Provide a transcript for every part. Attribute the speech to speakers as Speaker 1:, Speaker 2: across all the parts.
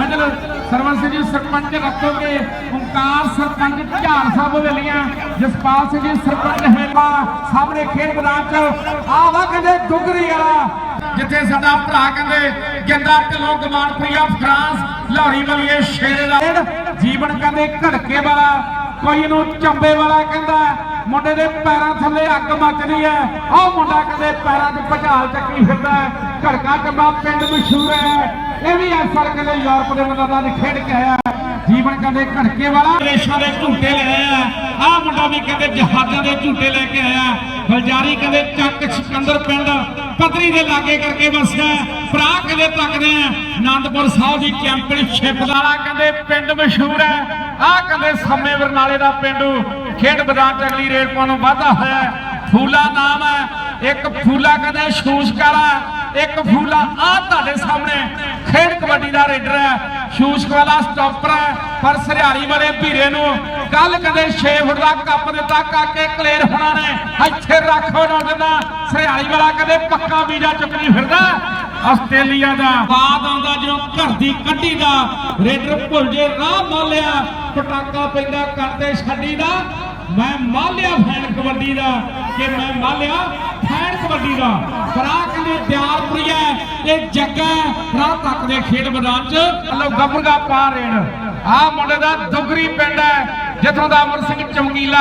Speaker 1: ਬਿਜਲ ਸਰਵਨ ਸਿੰਘ ਜੀ ਸਰਪੰਚ ਰੱਖੋਗੇ ਓਮਕਾਰ ਸਰਪੰਚ ਝਾੜ ਸਾਹਿਬ ਹਵੇਲੀਆਂ ਜਸਪਾਲ ਸਿੰਘ ਜੀ ਸਰਪੰਚ ਹੇਮਾ ਸਾਹਮਣੇ ਖੇਡ ਮੈਦਾਨ ਚ, ਆਵਾ ਕਹਿੰਦੇ ਦੁਗਰੀ ਵਾਲਾ। ਜਿੱਥੇ ਸਾਡਾ ਭਰਾ ਕਹਿੰਦੇ ਗਿੰਦਾ ਢਿੱਲੋਂ ਗਮਾਨਪੁਰੀਆ ਫਰਾਂਸ ਲਾਹੌਰੀ ਵਾਲੀਏ ਸ਼ੇਰੇ ਦਾ ਜੀਵਨ ਕਹਿੰਦੇ ਘੜਕੇ ਵਾਲਾ, ਕੋਈ ਨੂੰ ਚੰਬੇ ਵਾਲਾ ਕਹਿੰਦਾ, ਮੁੰਡੇ ਦੇ ਪੈਰਾਂ ਥੱਲੇ ਅੱਗ ਮੱਚਦੀ ਹੈ। ਉਹ ਮੁੰਡਾ ਕਹਿੰਦੇ ਪੈਰਾਂ 'ਚ ਭਚਾਲ ਚੱਕੀ ਫਿਰਦਾ ਘੜਕਾ ਚੰਬਾ ਪਿੰਡ ਮਸ਼ਹੂਰ ਹੈ। ਇਹ ਵੀ ਇਸ ਕਹਿੰਦੇ ਯੂਰਪ ਦੇ ਮੈਦਾਨਾਂ 'ਚ ਖੇਡ ਕੇ ਆਇਆ। ਜੀਵਨ ਕਹਿੰਦੇ ਘੜਕੇ ਵਾਲਾ। ਦੇਸ਼ਾਂ ਦੇ ਝੂਟੇ ਲੈ ਆਇਆ। ਆਹ ਮੁੰਡਾ ਵੀ ਕਹਿੰਦੇ ਜਹਾਜ਼ਾਂ ਦੇ ਝੂਟੇ ਲੈ ਕੇ ਆਇਆ। ਫਲਜਾਰੀ ਕਹਿੰਦੇ ਚੱਕ ਸਿਕੰਦਰ ਪਿੰਡ। ਪਤਰੀ ਦੇ ਲਾਗੇ ਕਰਕੇ ਵਸਿਆ ਭਰਾ ਕਹਿੰਦੇ ਤੱਕਦੇ ਆ ਆਨੰਦਪੁਰ ਸਾਹਿਬ ਦੀ ਚੈਂਪੀਅਨਸ਼ਿਪ ਵਾਲਾ ਕਹਿੰਦੇ ਪਿੰਡ ਮਸ਼ਹੂਰ ਹੈ। ਆਹ ਕਹਿੰਦੇ ਸੰਮੇ ਬਰਨਾਲੇ ਦਾ ਪਿੰਡੂ। ਖੇਡ ਮੈਦਾਨ ਚ ਅਗਲੀ ਰੇਡ ਪਾਉਣ ਨੂੰ ਵਾਧਾ ਹੋਇਆ ਹੈ। ਫੂਲਾ ਨਾਮ ਹੈ। ਇੱਕ ਫੂਲਾ ਕਹਿੰਦੇ ਸ਼ੂਸ਼ ਇੱਕ ਫੂਲਾ ਆ ਤੁਹਾਡੇ ਸਾਹਮਣੇ। ਖੇਡ ਕਬੱਡੀ ਦਾ ਰੇਡਰ ਹੈ ਸ਼ੂਸ਼ ਵਾਲਾ ਸਟਾਪਰ ਹੈ, ਪਰ ਸਰਿਆਲੀ ਵਾਲੇ ਵੀਰੇ ਨੂੰ ਕੱਲ ਕਦੇ 6 ਫੁੱਟ ਦਾ ਕੱਪ ਦਿੱਤਾ, ਕਾਕੇ ਕਲੇਰ ਹੋਣਾ ਨੇ। ਇੱਥੇ ਰੱਖੋ ਨਾ ਦਿੰਦਾ ਸਰਿਆਲੀ ਵਾਲਾ ਕਦੇ ਪੱਕਾ ਵੀਜ਼ਾ ਚੁੱਕਣੀ ਫਿਰਦਾ। ਆਸਟ੍ਰੇਲੀਆ ਦਾ ਬਾਦ ਆਉਂਦਾ ਜਦੋਂ ਘਰ ਦੀ ਕੱਢੀ ਦਾ। ਰੇਡਰ ਭੁੱਲ ਜੇ, ਰਾਹ ਮਾਲਿਆ ਪਟਾਕਾ ਪੈਂਦਾ, ਕਰਦੇ ਛੱਡੀ ਦਾ। ਮੈਂ ਮਾਲਿਆ ਫੈਨ ਕਬੱਡੀ ਦਾ, ਕਿ ਮੈਂ ਮਾਲਿਆ ਫੈਨ ਕਬੱਡੀ ਦਾ। ਭਰਾ ਕਹਿੰਦੇ ਦਿਆਲਪੁਰੀਆ, ਇਹ ਜੱਗਾ ਰਾਹ ਤੱਕ ਦੇ ਖੇਡ ਮੈਦਾਨ ਚ ਲੋ ਗੱਭਰਗਾ ਪਾ ਰੇਡ ਆਹ ਮੁੰਡੇ ਦਾ ਦੁਗਰੀ ਪਿੰਡ ਹੈ, ਜਿੱਥੋਂ ਦਾ ਅਮਰ ਸਿੰਘ ਚਮਕੀਲਾ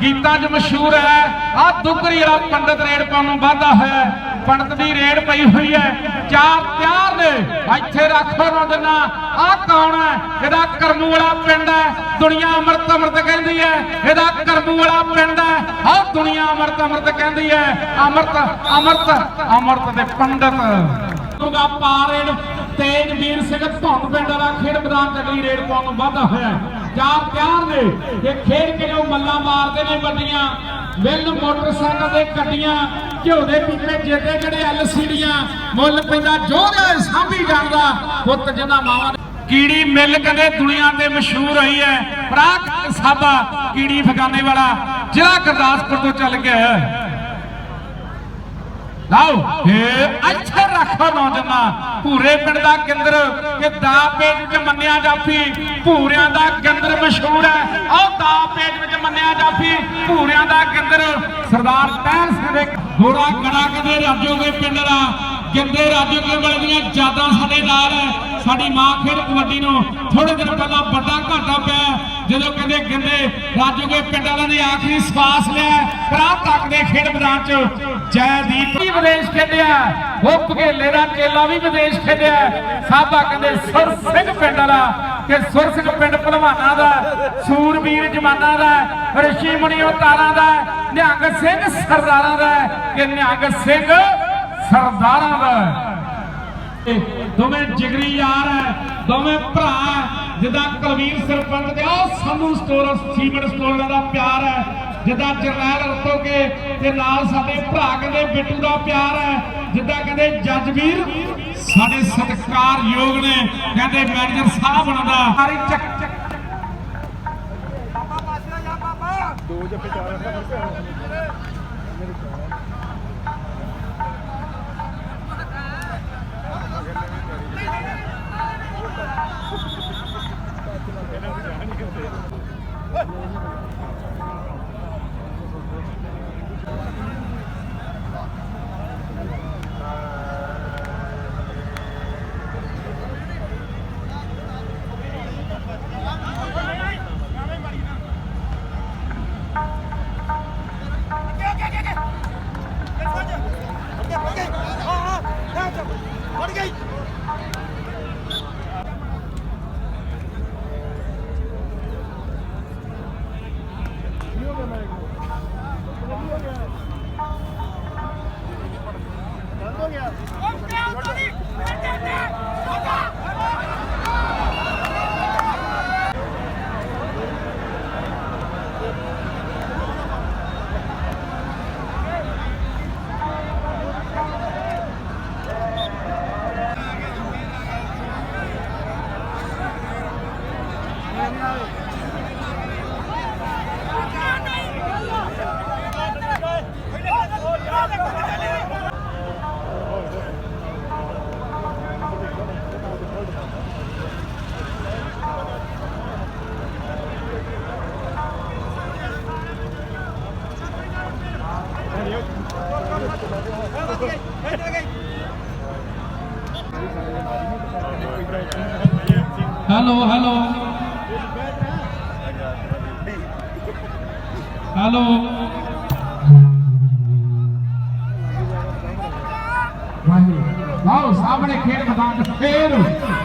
Speaker 1: ਗੀਤਾਂ 'ਚ ਮਸ਼ਹੂਰ ਹੈ। ਆਹ ਦੁਗਰੀ ਵਾਲਾ ਪੰਡਤ ਰੇਡ ਪਾਉਣ ਨੂੰ ਵਾਧਾ ਹੋਇਆ ਪੰਡਤ ਦੀ ਰੇਡ ਪਈ ਹੋਈ ਹੈ। ਚਾਰ ਤਿਆਰ ਨੇ। ਇੱਥੇ ਰੱਖੋ ਨਾ। ਦਿਨਾ ਆਹ ਕੌਣ ਹੈ? ਇਹਦਾ ਕਰਮੂ ਵਾਲਾ ਪਿੰਡ ਹੈ। ਦੁਨੀਆ ਅੰਮ੍ਰਿਤ ਅੰਮ੍ਰਿਤ ਕਹਿੰਦੀ ਹੈ। ਇਹਦਾ ਕਰਮੂ ਵਾਲਾ ਪਿੰਡ ਹੈ। ਆਹ ਦੁਨੀਆ ਅੰਮ੍ਰਿਤ ਅੰਮ੍ਰਿਤ ਕਹਿੰਦੀ ਹੈ। ਅੰਮ੍ਰਿਤ ਅੰਮ੍ਰਿਤ ਅੰਮ੍ਰਿਤ ਦੇ ਪੰਡਤ। ਤੁਗਾ ਪਾਰੇਡ ਤੇਜ ਸਿੰਘ ਧੁੰਨ ਪਿੰਡ ਵਾਲਾ ਖੇਡ ਮੈਦਾਨ ਚ ਅਗਲੀ ਰੇਡ ਪਾਉਣ ਨੂੰ ਵਾਧਾ ਹੋਇਆ ਚਾਰ ਤਿਆਰ ਨੇ। ਇਹ ਖੇਡ ਕੇ ਜੋ ਮੱਲਾ ਮਾਰਦੇ ਨੇ ਵੱਡੀਆਂ, ਮਿਲ ਮੋਟਰਸਾਈਕਲ ਦੇ ਗੱਡੀਆਂ, ਘਿਓ ਦੇ ਪੀਪੇ ਜਿਹੜੇ ਐਲਸੀਡੀਆਂ, ਮੁੱਲ ਪੈਂਦਾ ਜੋਧੇ ਸਾਂਭੀ ਜਾਂਦਾ ਪੁੱਤ ਜਿਹਨਾਂ ਮਾਵਾਂ ਕੀੜੀ ਮਿਲ ਕਹਿੰਦੇ ਦੁਨੀਆ ਤੇ ਮਸ਼ਹੂਰ ਹੋਈ ਹੈ। ਪ੍ਰਾਕ ਸਾਬਾ ਕੀੜੀ ਫਗਾਨੇ ਵਾਲਾ ਜ਼ਿਲ੍ਹਾ ਗੁਰਦਾਸਪੁਰ ਤੋਂ ਚੱਲ ਗਿਆ ਹੈ। ਲਾਓ। ਏ ਇੱਥੇ ਰੱਖੋ ਨੌਜਵਾਨਾ। ਭੂਰੇ ਪਿੰਡ ਦਾ ਕੇਂਦਰ ਕਿ ਦਾ ਪੇਜ ਵਿੱਚ ਮੰਨਿਆ ਜਾਫੀ ਭੂਰਿਆਂ ਦਾ ਕੇਂਦਰ ਮਸ਼ਹੂਰ ਹੈ। ਆਹ ਦਾ ਪੇਜ ਵਿੱਚ ਮੰਨਿਆ ਜਾਫੀ ਭੂਰਿਆਂ ਦਾ ਕੇਂਦਰ ਸਰਦਾਰ ਟਹਿਲ ਸਿੰਘ ਦੇ ਘੋੜਾ ਕੜਾ ਕਦੇ ਰਾਜੋਗੇ ਪਿੰਡ ਦਾ ਗਿੰਦੇ ਰਾਜੋਗੇ ਵਾਲੇ ਦੀਆਂ ਯਾਦਾਂ ਸਾਡੇ ਨਾਲ ਹੈ। ਸਾਡੀ ਮਾਂ ਖੇਡ ਕਬੱਡੀ ਨੂੰ ਥੋੜੇ ਦਿਨ ਪਹਿਲਾਂ ਵੱਡਾ ਘਾਟਾ ਪਿਆ ਜਦੋਂ ਕਹਿੰਦੇ ਗਿੰਦੇ ਰਾਜੋਗੇ ਪਿੰਡ ਵਾਲਿਆਂ ਨੇ ਆਖਰੀ ਸਵਾਸ ਲਿਆ ਭਰਾ ਤੱਕ ਦੇ ਖੇਡ ਮੈਦਾਨ 'ਚ ਜੈਦੀਪ ਵੀ ਵਿਦੇਸ਼ ਖੇਡਿਆ ਉਹ ਭਗੇਲੇ ਦਾ ਚੇਲਾ ਵੀ ਵਿਦੇਸ਼ ਖੇਡਿਆ ਸਾਬਾ ਕਹਿੰਦੇ ਸੁਰ ਸਿੰਘ ਪਿੰਡ ਵਾਲਾ ਕਿ ਸੁਰ ਸਿੰਘ ਪਿੰਡ ਭਲਵਾਨਾਂ ਦਾ, ਸੂਰਬੀਰ ਜਮਾਨਾ ਦਾ, ਰਿਸ਼ੀ ਮੁਨੀ ਅਵਤਾਰਾਂ ਦਾ, ਨਿਹੰਗ ਸਿੰਘ ਸਰਦਾਰਾਂ ਦਾ, ਕਿ ਨਿਹੰਗ ਸਿੰਘ ਸਰਦਾਰਾਂ ਦਾ। ਦੋਵੇਂ ਜਿਗਰੀ ਯਾਰ ਹੈ, ਦੋਵੇਂ ਭਰਾ ਜਿੱਦਾਂ ਕਲਵੀਰ ਸਰਪੰਚ ਦੇ ਉਹ ਸਾਨੂੰ ਸਟੋਰ ਸੀਮੈਂਟ ਸਟੋਰਾਂ ਦਾ ਪਿਆਰ ਹੈ। ਜਿੱਦਾਂ ਜਰਨੈਲ ਰਤੋਕੇ ਤੇ ਨਾਲ ਸਾਡੇ ਭਰਾ ਕਹਿੰਦੇ ਬਿੱਟੂ ਦਾ ਪਿਆਰ ਹੈ। ਜਿੱਦਾਂ ਕਹਿੰਦੇ ਜੱਜ ਵੀਰ ਸਾਡੇ ਸਤਿਕਾਰਯੋਗ ਨੇ। ਕਹਿੰਦੇ ਮੈਨੇਜਰ ਸਾਹਿਬ ਬਣਦਾ ਸਾਰੀ ਚੱਕ ਪਾਪਾ ਹੈਲੋ ਹੈਲੋ ਹੈਲੋ ਵਾਓ ਸਾਹਮਣੇ ਖੇਡ ਮੈਦਾਨ ਫੇਰ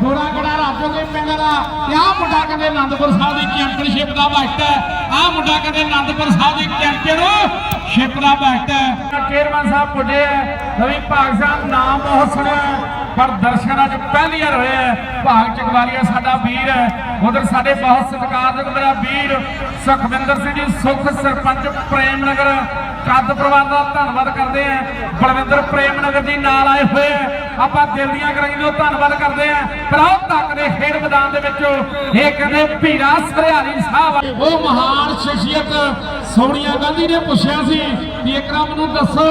Speaker 1: ਗੋਰਾ ਗੜਾ ਰਾਜੋਗੇ ਪਿੰਡ ਦਾ ਤੇ ਆਹ ਮੁੰਡਾ ਕਹਿੰਦੇ ਆਨੰਦਪੁਰ ਸਾਹਿਬ ਦੀ ਚੈਂਪੀਅਨਸ਼ਿਪ ਦਾ ਵਕਤ ਹੈ। ਆਹ ਮੁੰਡਾ ਕਹਿੰਦੇ ਆਨੰਦਪੁਰ ਸਾਹਿਬ ਦੀ ਚੈਂਪੀਅਨਸ਼ਿਪ ਦਾ ਵਕਤ ਹੈ। ਚੇਅਰਮੈਨ ਸਾਹਿਬ ਪੁੱਜੇ ਹੈ। ਰਵੀ ਭਾਗ ਸਾਹਿਬ ਨਾਮ ਬਹੁਤ ਸੁਣਿਆ ਪਰ ਦਰਸ਼ਨ ਅੱਜ ਪਹਿਲੀ ਵਾਰ ਹੋਇਆ ਹੈ। ਭਾਗ ਚਕਵਾਲੀਆ ਸਾਡਾ ਵੀਰ ਹੈ। ਉਧਰ ਸਾਡੇ ਬਹੁਤ ਸਤਿਕਾਰਯੋਗ ਮੇਰਾ ਵੀਰ ਸੁਖਵਿੰਦਰ ਸਿੰਘ ਜੀ, ਸੁਖ ਸਰਪੰਚ ਪ੍ਰੇਮ ਨਗਰ ਕੱਦ ਪਰਿਵਾਰ ਦਾ ਧੰਨਵਾਦ ਕਰਦੇ ਆ ਬਲਵਿੰਦਰ ਪ੍ਰੇਮ ਨਗਰ ਜੀ ਨਾਲ ਆਏ ਹੋਏ ਆਪਾਂ ਦਿਲ ਦੀਆਂ ਕਰਾਈ ਤੋਂ ਧੰਨਵਾਦ ਕਰਦੇ ਆ ਪ੍ਰਾਉ ਤੱਕ ਦੇ ਖੇਡ ਮੈਦਾਨ ਦੇ ਵਿੱਚ ਇਹ ਕਹਿੰਦੇ ਭੀਰਾ ਸਰਿਆਲੀ ਸਾਹਿਬ। ਉਹ ਮਹਾਨ ਸ਼ਖਸੀਅਤ ਸੋਨੀਆ ਗਾਂਧੀ ਨੇ ਪੁੱਛਿਆ ਸੀ ਇੱਕ ਇਕਰਾ ਮੈਨੂੰ ਦੱਸੋ,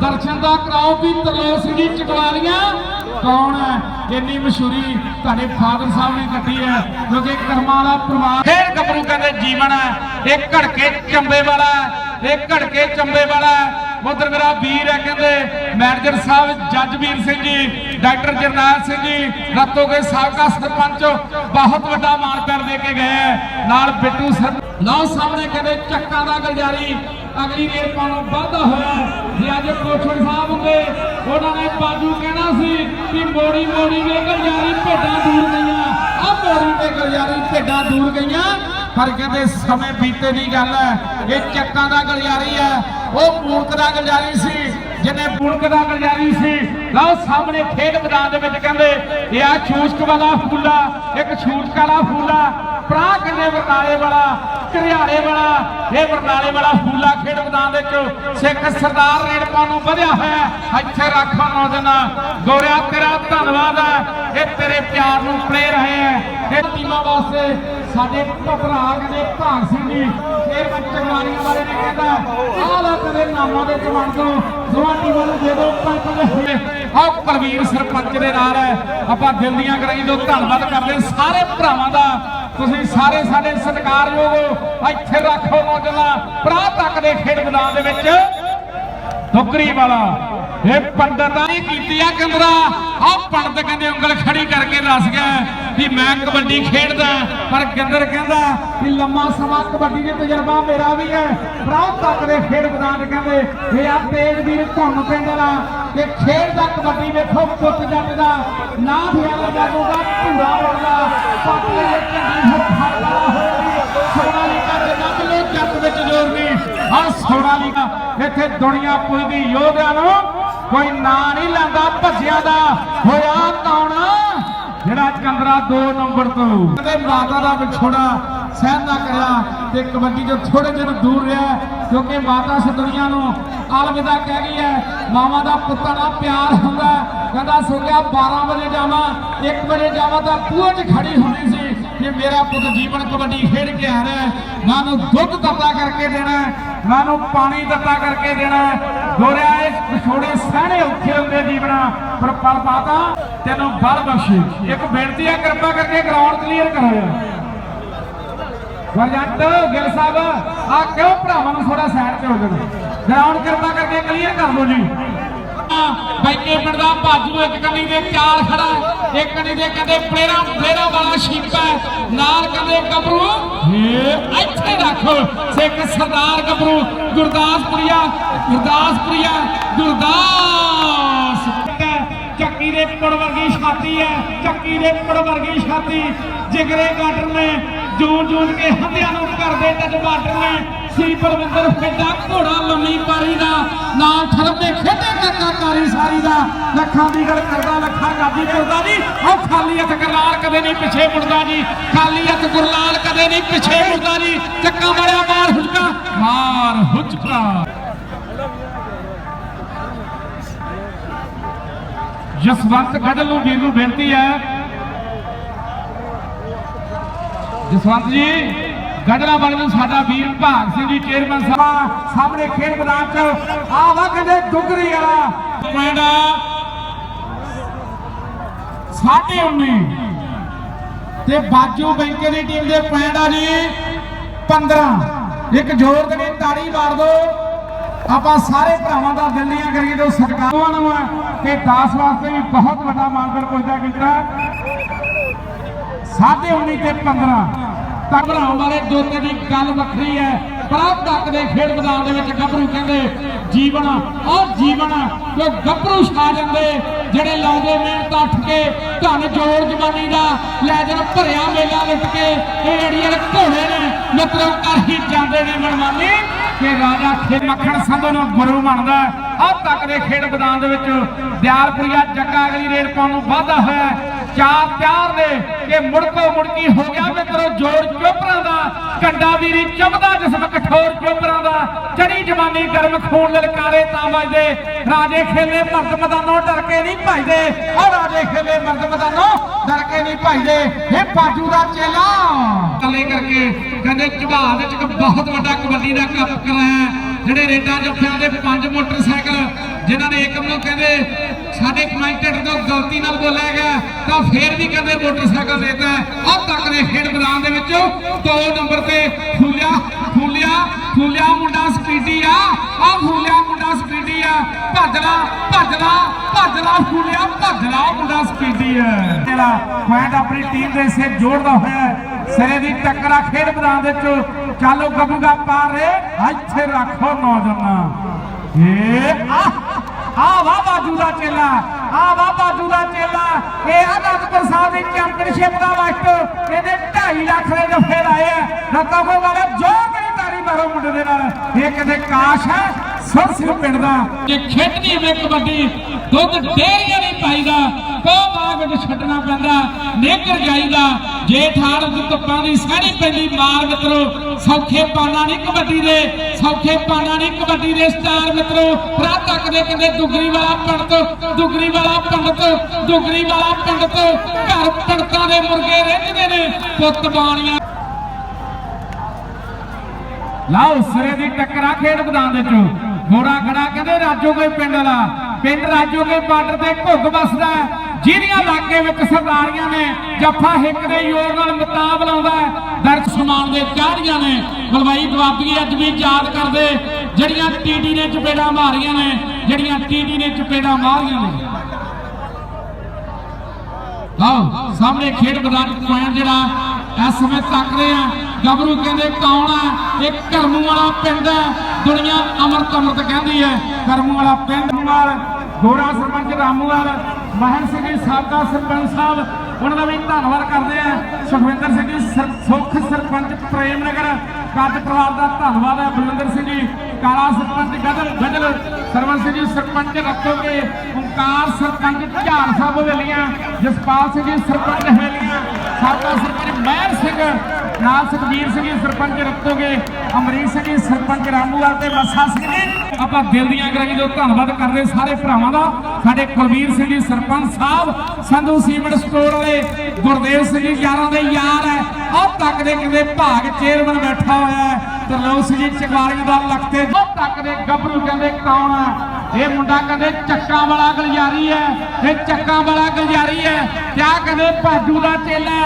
Speaker 1: ਦਰਸ਼ਨ ਦਾ ਕਰਾਓ ਵੀ ਤਰਲੋਕ ਸਿੰਘ ਜੀ ਚਕਵਾਲੀਆਂ ਕੌਣ ਹੈ? ਇੰਨੀ ਮਸ਼ਹੂਰੀ ਤੁਹਾਡੇ ਫਾਦਰ ਸਾਹਿਬ ਨੇ ਕੱਢੀ ਹੈ। ਕਿਉਂਕਿ ਕਰਮਾਂ ਵਾਲਾ ਪਰਿਵਾਰ ਫੇਰ ਗੱਭਰੂ ਕਹਿੰਦੇ ਜੀਵਨ ਹੈ। ਇਹ ਘੜਕੇ ਚੰਬੇ ਵਾਲਾ ਇਹ ਘੜਕੇ ਚੰਬੇ ਵਾਲਾ ਉਧਰ ਮੇਰਾ ਵੀਰ ਹੈ ਕਹਿੰਦੇ, ਮੈਨੇਜਰ ਸਾਹਿਬ ਜੱਜ ਵੀਰ ਸਿੰਘ ਜੀ, ਡਾਕਟਰ ਜਰਨੈਲ ਸਿੰਘ ਜੀ, ਰਤੋਗੇ ਸਾਬਕਾ ਸਰਪੰਚ, ਬਹੁਤ ਵੱਡਾ ਮਾਣ ਪਿਆਰ ਦੇ ਕੇ ਗਏ ਹੈ। ਨਾਲ ਬਿੱਟੂ ਸਰ ਲਓ ਸਾਹਮਣੇ ਕਹਿੰਦੇ, ਚੱਕਾਂ ਦਾ ਗਲਜਾਰੀ। ਅਗਲੀ ਰੇਲ ਪਾਉਣੋਂ ਵਾਧਾ ਹੋਇਆ ਜੇ ਅੱਜ ਕੋਠੜ ਸਾਹਿਬ ਹੁੰਦੇ, ਉਹਨਾਂ ਨੇ ਬਾਜੂ ਕਹਿਣਾ ਸੀ ਕਿ ਮੋੜੀ ਮੋੜੀ ਵੇ ਗਲਜਾਰੀ ਭੇਡਾਂ ਦੂਰ ਗਈਆਂ। ਆ ਮੋੜੀ ਤੇ ਗਲਜਾਰੀ ਭੇਡਾਂ ਦੂਰ ਗਈਆਂ। ਪਰ ਕਹਿੰਦੇ ਸਮੇਂ ਬੀਤੇ ਦੀ ਗੱਲ ਹੈ। ਇਹ ਚੱਕਾਂ ਦਾ ਗਲਜਾਰੀ ਹੈ। ਉਹ ਮੂਰਖ ਦਾ ਗਲਜਾਰੀ ਸੀ, ਜਿਹਨੇ ਪੁਲਕ ਦਾ ਗਲਜਾਰੀ ਸੀ। ਲਓ ਸਾਹਮਣੇ ਖੇਡ ਮੈਦਾਨ ਦੇ ਵਿੱਚ ਕਹਿੰਦੇ, ਇਹ ਆ ਛੂਸਕ ਵਾਲਾ ਫੂਲਾ, ਇੱਕ ਛੂਸਕ ਵਾਲਾ ਫੂਲਾ। ਪ੍ਰਾ ਕਿੰਨੇ ਬਰਨਾਲੇ ਵਾਲਾ ਘਰਿਆੜੇ ਵਾਲਾ, ਇਹ ਬਰਨਾਲੇ ਵਾਲਾ ਫੂਲਾ ਖੇਡ ਮੈਦਾਨ ਦੇ ਵਿੱਚ ਸਿੱਖ ਸਰਦਾਰ ਰੇੜਪਾ ਨੂੰ ਵਧਿਆ ਹੋਇਆ ਇੱਥੇ ਰੱਖੋ ਨੌਜਵਾਨਾ, ਗੋਰਿਆ ਤੇਰਾ ਧੰਨਵਾਦ ਹੈ। ਇਹ ਤੇਰੇ ਪਿਆਰ ਨੂੰ ਪਲੇ ਰਹੇ ਹੈ। ਇਹ ਟੀਮਾਂ ਵਾਸਤੇ ਸਾਡੇ ਭਰਾ ਕਹਿੰਦੇ ਭਾਗ ਸਿੰਘ ਜੀ, ਇਹ ਚੰਗਾਰੀਆਂ ਬਾਰੇ ਨੇ ਕਹਿੰਦਾ ਆਹ ਲੋ ਕਦੇ ਨਾਮਾਂ ਦੇ ਜਵਾਨ ਤੋਂ ਦੋਵਾਂ ਟੀਮਾਂ ਦੇ ਦਿਓ ਪੰਜ ਆਹ ਪ੍ਰਵੀਰ ਸਰਪੰਚ ਦੇ ਨਾਲ ਹੈ। ਆਪਾਂ ਦਿਲ ਦੀਆਂ ਕਰਾਈ ਤੋਂ ਧੰਨਵਾਦ ਕਰਦੇ ਸਾਰੇ ਭਰਾਵਾਂ ਦਾ ਤੁਸੀਂ ਸਾਰੇ ਸਾਡੇ ਸਤਿਕਾਰਯੋਗ ਹੋ। ਇੱਥੇ ਰੱਖੋ ਨੌਜਵਾਨ ਭਰਾ ਤੱਕ ਦੇ ਖੇਡ ਮੈਦਾਨ ਦੇ ਵਿੱਚ ਟੋਕਰੀ ਵਾਲਾ, ਇਹ ਪੰਡਤ ਨੇ ਕੀਤੀ ਆ ਕੰਦਰਾ ਆ ਪੰਡਤ ਕਹਿੰਦੇ ਉਂਗਲ ਖੜੀ ਕਰਕੇ ਦੱਸ ਗਿਆ ਵੀ ਮੈਂ ਕਬੱਡੀ ਖੇਡਦਾ, ਪਰ ਗਿੰਦਰ ਕਹਿੰਦਾ ਕਿ ਲੰਮਾ ਸਮਾਂ ਕਬੱਡੀ ਦੇ ਤਜਰਬਾ ਮੇਰਾ ਵੀ ਹੈ ਪ੍ਰਾਹ ਤੱਕ ਦੇ ਖੇਡ ਮੈਦਾਨ ਕਹਿੰਦੇ, ਇਹ ਆ ਤੇਜਵੀਰ ਧੁੰਨ ਪਿੰਡ ਦਾ ਕਿ ਖੇਡ ਦਾ ਕਬੱਡੀ ਵੇਖੋ ਪੁੱਤ ਜੱਟ ਦਾ ਨਾ ਫਿਆਲਾ ਜਾਗੂਗਾ ਧੂਰਾ ਵੜਦਾ ਪਾਪੇ ਦੇ ਚੰਗੀ ਹੱਥਾਂ ਵਾਲਾ ਹੋਈ ਸੋਨਾਲੀਕਾ ਦੇ ਨੱਕ ਲੋ ਜੱਟ ਵਿੱਚ ਜ਼ੋਰ ਨਹੀਂ। ਆ ਸੋਨਾਲੀਕਾ ਇੱਥੇ ਦੁਨੀਆ ਪੁੱਜਦੀ ਯੋਧਿਆਂ ਨੂੰ, ਕੋਈ ਨਾਂ ਨਹੀਂ ਲੈਂਦਾ, ਭੱਜਿਆ ਦਾ ਹੋਇਆ ਕੌਣ? ਜਿਹੜਾ ਚੰਦਰਾ 2 ਨੰਬਰ ਤੋਂ। ਕਦੇ ਮਾਤਾ ਦਾ ਵਿਛੋੜਾ ਸਹਿਨ ਨਾ ਕਰਿਆ ਤੇ ਕਬੱਡੀ ਤੋਂ ਥੋੜੇ ਦਿਨ ਦੂਰ ਰਿਹਾ ਕਿਉਂਕਿ ਮਾਤਾ ਇਸ ਨੂੰ ਅਲਵਿਦਾ ਕਹਿ ਗਈ ਹੈ, ਮਾਵਾ ਦਾ ਪੁੱਤਾਂ ਨਾਲ ਪਿਆਰ ਹੁੰਦਾ ਕਹਿੰਦਾ ਸੁਣਿਆ 12 ਵਜੇ ਜਾਵਾਂ 1 ਵਜੇ ਜਾਵਾਂ ਤਾਂ ਪੂਹ 'ਚ ਖੜੀ ਹੁੰਦੀ ਸੀ ਕਿ ਮੇਰਾ ਪੁੱਤ ਜੀਵਨ ਕਬੱਡੀ ਖੇਡ ਕੇ ਆ ਰਿਹਾ ਹੈ। ਮੈਂ ਦੁੱਧ ਦਿੱਤਾ ਕਰਕੇ ਦੇਣਾ ਨਾ ਮੈਂ ਪਾਣੀ ਦਿੱਤਾ ਕਰਕੇ ਦੇਣਾ ਹੈ। ਗੋਰਿਆ ਇਹ ਵਿਛੋੜੇ ਸਹਿਣੇ ਔਖੇ ਹੁੰਦੇ ਜੀਵਨਾ ਪਰ ਪਲ ਤੈਨੂੰ ਬਲ ਬਖਸ਼ੇ। ਇੱਕ ਬੇਨਤੀ ਹੈ ਕਿਰਪਾ ਕਰਕੇ ਗਰਾਊਂਡ ਕਲੀਅਰ ਕਰਾਇਆ। ਵਰਜੰਟ ਗਿੱਲ ਸਾਹਿਬ ਆ ਕਿਉਂ ਭਰਾਵਾਂ ਨੂੰ ਥੋੜਾ ਸਾਈਡ ਤੇ ਹੋ ਜਾਓ ਗਰਾਊਂਡ ਕਿਰਪਾ ਕਰਕੇ ਕਲੀਅਰ ਕਰ ਦਿਓ ਜੀ। ਬੈਕੇ ਪਿੰਡ ਦਾ ਬਾਜੂ ਇੱਕ ਕੰਨੀ ਦੇ ਚਾਰ ਖੜਾ ਇੱਕ ਕੰਨੀ ਦੇ ਕਹਿੰਦੇ ਪਲੇਰਾ ਪਲੇਰਾ ਵਾਲਾ ਸ਼ੀਪਾ ਨਾਲ ਕਹਿੰਦੇ ਗੱਭਰੂ। ਇੱਥੇ ਰੱਖੋ ਸਿੱਖ ਸਰਦਾਰ ਗੱਭਰੂ ਗੁਰਦਾਸਪੁਰੀਆ ਗੁਰਦਾਸਪੁਰੀਆ ਗੁਰਦਾਸ। ਚੱਕੀ ਦੇ ਪੜ ਵਰਗੀ ਛਾਤੀ ਹੈ ਚੱਕੀ ਦੇ ਪੜ ਵਰਗੀ ਛਾਤੀ ਜਿਗਰੇ ਗਾਟਰ ਨੇ ਜੂਨ ਜੂਨ ਕੇ ਹੰਦਿਆਂ ਨੂੰ ਕਰਦੇ ਜਜ਼ਬਾਟਰ ਨੇ ਸੀ ਪਰਵਿੰਦਰ ਫੇਡਾ ਘੋੜਾ ਲੰਮੀ ਪਾਰੀ ਦਾ, ਨਾਲ ਠਰਮੇ ਖੇਡੇ ਕਾਕਾ ਕਾਰੀ ਸਾਰੀ ਦਾ। ਲੱਖਾਂ ਦੀ ਗੱਲ ਕਰਦਾ, ਲੱਖਾਂ ਗਾਦੀ ਤੁਰਦਾ ਜੀ। ਉਹ ਖਾਲੀ ਹੱਥ ਗੁਰਲਾਲ ਕਦੇ ਨਹੀਂ ਪਿੱਛੇ ਮੁੜਦਾ ਜੀ। ਖਾਲੀ ਹੱਥ ਗੁਰਲਾਲ ਕਦੇ ਨਹੀਂ ਪਿੱਛੇ ਮੁੜਦਾ ਜੀ। ਚੱਕਾ ਮਾਰਿਆ ਮਾਰ ਹੁਜਕਾ ਮਾਰ ਹੁਜਕਾ। ਜਸਵੰਤ ਗੜਲ ਨੂੰ ਵੀਰ ਨੂੰ ਬੇਨਤੀ ਹੈ ਜਸਵੰਤ ਜੀ, ਗਦਲਾ ਵਾਲੇ ਨੂੰ ਸਾਡਾ ਵੀਰ ਭਾਗ ਸਿੰਘ ਜੀ ਚੇਅਰਮੈਨ ਸਾਹਿਬ, ਸਾਹਮਣੇ ਖੇਡ ਮੈਦਾਨ 'ਚ ਆਵਾ ਕਹਿੰਦੇ ਡੁਗਰੀ ਵਾਲਾ। ਪਿੰਡ 19 ਤੇ ਬਾਜੂ ਬੈਂਕੇ ਦੀ ਟੀਮ ਦੇ ਪੁਆਇੰਟ ਆ ਜੀ 15 ਇੱਕ ਜ਼ੋਰ ਦੇ ਤਾੜੀ ਮਾਰ ਦੋ। ਆਪਾਂ ਸਾਰੇ ਭਰਾਵਾਂ ਦਾ ਦਿਲ ਦੀਆਂ ਕਰੀਏ ਤੇ ਸਰਕਾਰਾਂ ਨੂੰ ਤੇ ਦਾਸ ਵਾਸਤੇ ਵੀ ਬਹੁਤ ਵੱਡਾ ਮਾਨਦਰ ਪੁੱਜਦਾ ਕਿਜਰਾ 19.5 ਤੇ 15 ਤੱਕ ਰਾਉਣ ਵਾਲੇ ਦੋ ਤਿੰਨ ਗੱਲ ਵੱਖਰੀ ਹੈ। ਪ੍ਰਾਪ ਤੱਕ ਦੇ ਖੇਡ ਮੈਦਾਨ ਦੇ ਵਿੱਚ ਗੱਭਰੂ ਕਹਿੰਦੇ, ਜੀਵਨ ਉਹ ਜੀਵਨ ਜੋ ਗੱਭਰੂ ਛਾ ਜਾਂਦੇ ਜਿਹੜੇ ਲਾਉਂਦੇ ਮਿਹਨਤ ਅੱਠ ਕੇ, ਧਨ, ਜੋੜ, ਜਵਾਨੀ ਦਾ ਲੈ ਜਨ ਭਰਿਆ ਮੇਲਾ ਲੁੱਟ ਕੇ, ਇਹ ਅੜੀਆਂ ਘੋੜੇ ਨੇ, ਮਤਲਬ ਕਰ ਹੀ ਜਾਂਦੇ ਨੇ ਮਨਮਾਨੀ ਕਿ ਰਾਜਾ ਖੇ ਮੱਖਣ ਸੰਧੂ ਨੂੰ ਗੁਰੂ ਮੰਨਦਾ ਆਹ ਤੱਕ ਦੇ ਖੇਡ ਮੈਦਾਨ ਦੇ ਵਿੱਚ ਦਿਆਲਪੁਰੀਆ ਜੱਗਾ ਅਗਲੀ ਰੇਡ ਪਾਉਣ ਨੂੰ ਵਾਧਾ ਹੋਇਆ ਚਾਰ ਪਿਆਰ ਨੇ ਕਿ ਮੁੜਕੋ ਮੁੜਕੀ ਹੋ ਗਿਆ ਮਿੱਤਰੋ ਜੋੜ ਚੋਪਰਾਂ ਦਾ। ਕੰਡਾ ਵੀਰੀ ਚੁੱਭਦਾ ਜਿਸਮ ਕਠੋਰ ਚੋਪਰਾਂ ਦਾ। ਚੜੀ ਜਵਾਨੀ ਗਰਮ ਖੂਨ ਲਲਕਾਰੇ ਤਾਂ ਵੱਜਦੇ। ਰਾਜੇ ਖੇਲੇ ਮਰਦ ਮੈਦਾਨੋਂ ਡਰ ਕੇ ਨਹੀਂ ਭਜਦੇ। ਉਹ ਰਾਜੇ ਖੇਲੇ ਮਰਦ ਮੈਦਾਨੋਂ ਡਰ ਕੇ ਨਹੀਂ ਭਜਦੇ। ਇਹ ਬਾਜੂ ਦਾ ਚੇਲਾ। ਕੱਲੇ ਕਰਕੇ ਕਹਿੰਦੇ ਝਬਾਲ ਵਿੱਚ ਇੱਕ ਬਹੁਤ ਵੱਡਾ ਕਬੱਡੀ ਦਾ ਕੱਪ ਕਰਾਇਆ। ਜਿਹੜੇ ਰੇਡਾਂ ਜੱਫਿਆਂ ਦੇ ਪੰਜ ਮੋਟਰਸਾਈਕਲ, ਜਿਨ੍ਹਾਂ ਨੇ ਇੱਕ ਨੂੰ ਕਹਿੰਦੇ ਸਾਡੇ ਕਮੈਂਟੇਟਰ ਤੋਂ ਗਲਤੀ ਨਾਲ ਬੋਲਿਆ ਤਾਂ ਫੇਰ ਵੀ ਕਹਿੰਦੇ ਮੋਟਰਸਾਈਕਲ ਦੇਤਾ ਉਹ ਤੱਕ ਖੇਡ ਮੈਦਾਨ ਦੇ ਵਿੱਚ ਦੋ ਨੰਬਰ ਤੇ ਫੂਲਿਆ ਫੂਲਿਆ ਫੂਲਿਆ ਮੁੰਡਾ ਸਪੀਡੀ ਆ ਆ ਫੂਲਿਆ ਮੁੰਡਾ ਸਪੀਡੀ ਆ। ਭੱਜਲਾ ਭੱਜਲਾ ਭੱਜਲਾ, ਫੂਲਿਆ, ਭੱਜਲਾ ਮੁੰਡਾ ਸਪੀਡੀ ਹੈ ਜਿਹੜਾ ਪੁਆਇੰਟ ਆਪਣੀ ਟੀਮ ਦੇ ਸਿਰ ਜੋੜਦਾ ਹੋਇਆ ਹੈ। ਸਿਰੇ ਦੀ ਟੱਕਰਾ ਖੇਡ ਮੈਦਾਨ ਦੇ ਵਿੱਚ। ਚਾਲੋ ਗੱਬੂਗਾ ਪਾਰ ਰੇ ਇੱਥੇ ਰੱਖੋ ਨੌਜਵਾਨਾਂ। ਏ ਆ ਆ ਵਾ ਬਾਜੂ ਦਾ ਚੇਲਾ। ਆ ਵਾ ਬਾਜੂ ਦਾ ਚੇਲਾ। ਇਹ ਅਨੰਦਪੁਰ ਸਾਹਿਬ ਦੀ ਚੈਂਪੀਅਨਸ਼ਿਪ ਦਾ ਵਕਤ ਇਹਦੇ 2.5 ਲੱਖ ਦੇ ਜੱਫੇ ਲਾਏ ਆ। ਰੱਤਾ ਕੋ ਵਾਲੇ ਜੋਰ ਦੀ ਤਾੜੀ ਮਾਰੋ ਮੁੰਡੇ ਦੇ ਨਾਲ। ਇਹ ਕਿਤੇ ਕਾਸ਼ ਹੈ? ਸਿਰ ਪਿੰਡ ਦਾ।
Speaker 2: ਕਿ ਖੇਡਣੀ ਵੇ ਕਬੱਡੀ ਦੁੱਧ ਡੇਰੀਆਂ ਨਹੀਂ ਪਾਈਦਾ ਕੋ ਬਾਗ ਵਿੱਚ ਛੱਡਣਾ ਪੈਂਦਾ ਨੇਕਰ ਜਾਈਦਾ। ਜੇ ਠਾੜ ਦੀ ਧੁੱਪਾਂ ਦੀ ਸਾਰੀ ਪੈਂਦੀ ਮਾਰ ਮਿੱਤਰੋ ਸੌਖੇ ਪਾਣਾ ਨਹੀਂ ਕਬੱਡੀ ਦੇ ਸੌਖੇ ਪਾਣਾ ਨਹੀਂ ਕਬੱਡੀ ਦੇ ਸਟਾਰ ਮਿੱਤਰੋ। ਭਰਾ ਤੱਕ ਦੇ ਕਹਿੰਦੇ ਦੁਗਰੀ ਵਾਲਾ ਪੰਡਤ ਦੁਗਰੀ ਵਾਲਾ ਪੰਡਤ ਦੁਗਰੀ ਵਾਲਾ ਪੰਡਤ ਘਰ ਪੰਡਤਾਂ ਦੇ ਮੁਰਗੇ ਰਹਿੰਦੇ ਨੇ ਪੁੱਤ ਬਾਣੀਆਂ।
Speaker 1: ਲਾਓ ਸਿਰੇ ਦੀ ਟੱਕਰਾ ਖੇਡ ਮੈਦਾਨ ਦੇ ਚ ਘੋੜਾ ਖੜਾ ਕਹਿੰਦੇ ਰਾਜੋਗੇ ਪਿੰਡ ਵਾਲਾ। ਪਿੰਡ ਰਾਜੋਗੇ ਬਾਰਡਰ ਤੇ ਘੁੱਗ ਵੱਸਦਾ ਜਿਹਦੀਆਂ ਇਲਾਕੇ ਵਿੱਚ ਸਰਦਾਰੀਆਂ ਨੇ, ਜੱਫਾ ਹਿੱਕ ਦੇ ਜ਼ੋਰ ਨਾਲ ਮਤਾਬ ਲਾਉਂਦਾ ਦਰਦ
Speaker 2: ਸਮਾਨ ਦੇ ਚਾੜੀਆਂ ਨੇ। ਬਲਵਾਈ ਦਵਾਬੀ ਅੱਜ ਵੀ ਯਾਦ ਕਰਦੇ, ਜਿਹੜੀਆਂ ਟੀਟੀ ਨੇ ਚਪੇੜਾਂ ਮਾਰੀਆਂ ਨੇ, ਜਿਹੜੀਆਂ ਟੀਟੀ ਨੇ ਚਪੇੜਾਂ ਮਾਰੀਆਂ ਨੇ। ਲਓ, ਸਾਹਮਣੇ ਖੇਡ ਮੈਦਾਨ ਪੁਆਇੰਟ ਜਿਹੜਾ, ਇਸ ਸਮੇਂ ਤੱਕ ਰਹੇ ਆ। ਗੱਭਰੂ ਕਹਿੰਦੇ ਕੌਣ ਆ ਇਹ ਕਰਮੂ ਵਾਲਾ ਪਿੰਡ ਹੈ। ਦੁਨੀਆ ਅਮਰਤ ਅਮਰਤ ਕਹਿੰਦੀ ਹੈ।
Speaker 1: ਕਰਮੂ ਵਾਲਾ ਪਿੰਡ ਨਾਲ ਗੋਰਾ ਸਰਪੰਚ ਰਾਮੂਵਾਲ ਮਹਿਰ ਸਿੰਘ ਜੀ, ਸਾਬਕਾ ਸਰਪੰਚ ਸਾਹਿਬ, ਉਹਨਾਂ ਦਾ ਵੀ ਧੰਨਵਾਦ ਕਰਦੇ ਆ ਸੁਖਵਿੰਦਰ ਸਿੰਘ ਜੀ, ਸਰ- ਸਰਪੰਚ ਪ੍ਰੇਮ ਨਗਰ, ਕੱਦ ਪਰਿਵਾਰ ਦਾ ਧੰਨਵਾਦ ਹੈ। ਬਲਵਿੰਦਰ ਸਿੰਘ ਜੀ, ਕਾਲਾ ਸਰਪੰਚ ਗਜਲ ਗਜਲ ਸਰਵਨ ਸਿੰਘ ਜੀ, ਸਰਪੰਚ ਰੱਖੋਗੇ। ਓਮਕਾਰ ਸਰਪੰਚ ਝਾੜ ਸਾਹਿਬ ਹਵੇਲੀਆਂ। ਜਸਪਾਲ ਸਿੰਘ ਜੀ, ਸਰਪੰਚ ਹਵੇਲੀਆਂ। ਸਾਬਕਾ ਸਰਪੰਚ ਮਹਿਰ ਸਿੰਘ, ਨਾਲ ਸੁਖਬੀਰ ਸਿੰਘ ਸਰਪੰਚ ਰੱਖੋਗੇ, ਅਮਰੀਕ ਸਿੰਘ ਸਰਪੰਚ ਰਾਮੂਵਾਲ ਤੇ ਮੱਸਾ ਸਿੰਘ ਜੀ। ਆਪਾਂ ਦਿਲ ਦੀਆਂ ਕਰਾਂਗੇ ਜੋ ਧੰਨਵਾਦ ਕਰਦੇ ਸਾਰੇ ਭਰਾਵਾਂ ਦਾ, ਸਾਡੇ ਕੁਲਵੀਰ ਸਿੰਘ ਜੀ ਸਰਪੰਚ ਸਾਹਿਬ, ਸੰਧੂ ਸੀਮੈਂਟ ਸਟੋਰ ਵਾਲੇ ਗੁਰਦੇਵ ਸਿੰਘ ਜੀ, ਯਾਰਾਂ ਦੇ ਯਾਰ ਹੈ। ਉਹ ਤੱਕ ਦੇ ਕਹਿੰਦੇ ਭਾਗ ਚੇਅਰਮੈਨ ਬੈਠਾ ਹੋਇਆ ਹੈ, ਤਰਲੋਕ ਸਿੰਘ ਜੀ ਚਕਵਾਲੀ ਦਾ ਲਖਤੇ ਤੱਕ ਦੇ ਗੱਭਰੂ ਕਹਿੰਦੇ ਕੌਣ ਆ ਇਹ ਮੁੰਡਾ ਕਹਿੰਦੇ ਚੱਕਾਂ ਵਾਲਾ ਗਲਜਾਰੀ ਹੈ, ਇਹ ਚੱਕਾਂ ਵਾਲਾ ਗਲਜਾਰੀ ਹੈ। ਕਿਆ ਕਹਿੰਦੇ ਭਾਜੂ ਦਾ ਚੇਲਾ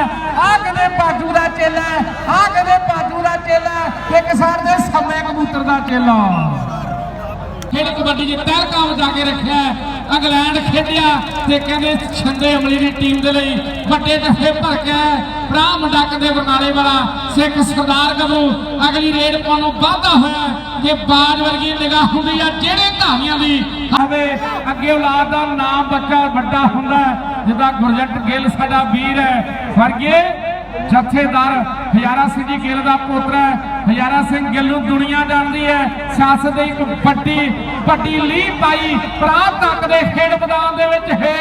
Speaker 1: ਆ ਕਹਿੰਦੇ ਭਾਜੂ ਦਾ ਚੇਲਾ ਆ ਕਹਿੰਦੇ ਭਾਜੂ ਦਾ ਚੇਲਾ ਇੱਕ ਸਾਰ ਦੇ ਸਮੇਂ ਕਬੂਤਰ ਦਾ ਚੇਲਾ।
Speaker 2: ਖੇਡ ਕਬੱਡੀ ਦੇ ਤਹਿਲਕਾਮ ਜਾ ਕੇ ਰੱਖਿਆ ਇੰਗਲੈਂਡ ਖੇਡਿਆ ਤੇ ਕਹਿੰਦੇ ਛੰਦੇ ਅਮਲੀ ਦੀ ਟੀਮ ਦੇ ਲਈ ਵੱਡੇ ਡੱਫੇ ਭਰ ਕੇ ਭਰਾ ਮੁੰਡਾ ਕਹਿੰਦੇ ਬਰਨਾਲੇ ਵਾਲਾ, ਸਿੱਖ ਸਰਦਾਰ ਗੱਭਰੂ ਅਗਲੀ ਰੇਡ ਪਾਉਣ ਨੂੰ ਵਾਧਾ ਹੋਇਆ ਹੈ ਬਾਜ ਵਰਗੀ ਨਿਗਾਹ ਹੁੰਦੀ ਆ ਜਿਹੜੇ ਧਾਵੀਆਂ ਦੀ
Speaker 1: ਆਵੇ, ਅੱਗੇ ਔਲਾਦ ਦਾ ਨਾਮ ਬੱਚਾ ਵੱਡਾ ਹੁੰਦਾ ਜਿੱਦਾਂ ਗੁਰਜੰਟ ਗਿੱਲ ਸਾਡਾ ਵੀਰ ਹੈ। ਵਰਗੇ ਜਥੇਦਾਰ, ਹਜ਼ਾਰਾ ਸਿੰਘ ਜੀ ਗਿੱਲ ਦਾ ਪੋਤਰਾ ਹੈ, ਹਜ਼ਾਰਾ ਸਿੰਘ ਗਿੱਲ ਨੂੰ ਦੁਨੀਆ ਜਾਣਦੀ ਹੈ। ਸਿਆਸਤ ਦੀ ਇੱਕ ਵੱਡੀ ਵੱਡੀ ਲੀਹ ਪਾਈ ਭਰਾ ਤੱਕ ਦੇ ਖੇਡ ਮੈਦਾਨ ਦੇ ਵਿੱਚ, ਹੈ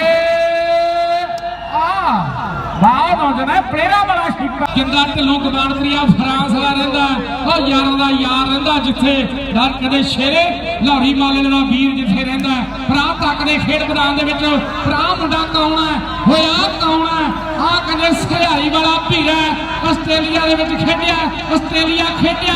Speaker 1: ਆ। ਬਾਹਰ ਨੌਜਵਾਨ ਪਲੇਅਰਾਂ ਵਾਲਾ ਸ਼ਿਕਾ।
Speaker 2: ਜਿੰਦਾ ਢਿੱਲੋਂ ਗਵਾਨਪੁਰੀਆ ਫਰਾਂਸ ਵਾਲਾ ਰਹਿੰਦਾ ਉਹ ਯਾਰਾਂ ਦਾ ਯਾਰ ਰਹਿੰਦਾ ਜਿੱਥੇ ਦਰ ਕਦੇ ਸ਼ੇਰੇ ਲਾਹੌਰੀ ਮਾਲੇ ਦਾ ਵੀਰ ਜਿੱਥੇ ਰਹਿੰਦਾ ਭਰਾ ਤੱਕ ਦੇ ਖੇਡ ਮੈਦਾਨ ਦੇ ਵਿੱਚ ਭਰਾ ਮੁੰਡਾ ਕੌਣ ਹੈ? ਹੋਇਆ ਕੌਣ ਹੈ? ਆ ਕਹਿੰਦੇ ਸਿਹਾਰੀ ਵਾਲਾ ਹੈ। ਆਸਟ੍ਰੇਲੀਆ ਦੇ ਵਿੱਚ ਖੇਡਿਆ ਆਸਟ੍ਰੇਲੀਆ ਖੇਡਿਆ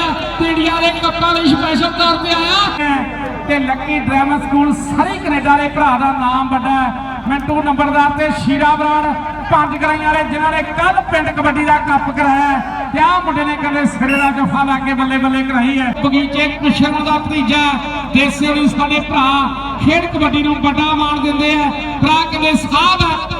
Speaker 2: ਇੰਡੀਆ ਦੇ ਕੱਪਾਂ ਲਈ ਸਪੈਸ਼ਲ ਤੌਰ ਤੇ ਆਇਆ।
Speaker 1: ਤੇ ਲੱਕੀ ਡਰਾਮਾ ਸਕੂਲ ਸਾਰੇ ਕੈਨੇਡਾ ਦੇ ਭਰਾ ਦਾ ਨਾਮ ਵੱਡਾ ਮਿੰਟੂ ਨੰਬਰਦਾਰ ਤੇ ਸ਼ੀਰਾ ਬਰਾੜ। ਪੰਜ ਗਰਾਈਆਂ ਵਾਲੇ, ਜਿਨ੍ਹਾਂ ਨੇ ਕੱਲ ਪਿੰਡ ਕਬੱਡੀ ਦਾ ਕੱਪ ਕਰਾਇਆ ਹੈ। ਤੇ ਆ ਮੁੰਡੇ ਨੇ ਕਹਿੰਦੇ ਸਿਰੇ ਦਾ ਜਫਾ ਲਾ ਕੇ ਬੱਲੇ ਬੱਲੇ ਕਰਾਈ ਹੈ
Speaker 2: ਬਗੀਚੇ ਕੁਸ਼ਰਨ ਦਾ ਭਤੀਜਾ, ਦੇਸੇ ਵੀ ਸਾਡੇ ਭਰਾ, ਖੇਡ ਕਬੱਡੀ ਨੂੰ ਵੱਡਾ ਮਾਣ ਦਿੰਦੇ ਆ ਭਰਾ ਕਹਿੰਦੇ ਸਾਹਿਬ